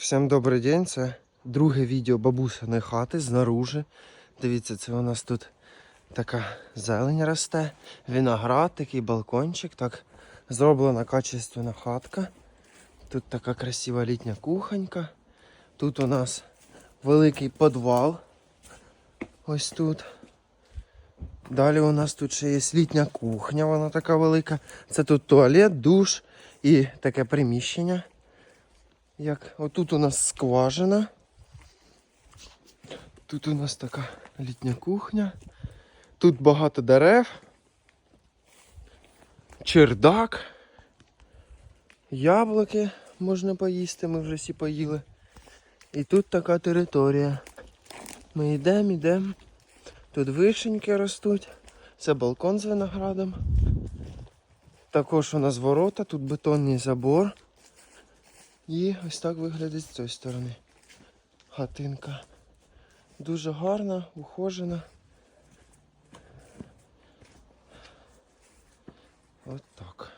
Всім добрий день. Це друге відео бабусиної хати знаружи. Дивіться, це у нас тут така зелень росте, виноград, такий балкончик. Так зроблена качественна хатка. Тут така красива літня кухонька. Тут у нас великий підвал. Ось тут. Далі у нас тут ще є літня кухня, вона така велика. Це тут туалет, душ і таке приміщення. Як отут у нас скважина. Тут у нас така літня кухня. Тут багато дерев. Чердак. Яблуки можна поїсти, ми вже всі поїли. І тут така територія. Ми йдемо, йдемо. Тут вишеньки ростуть. Це балкон з виноградом. Також у нас ворота, тут бетонний забор. І ось так виглядить з цієї сторони. Хатинка. Дуже гарна, ухожена. От так.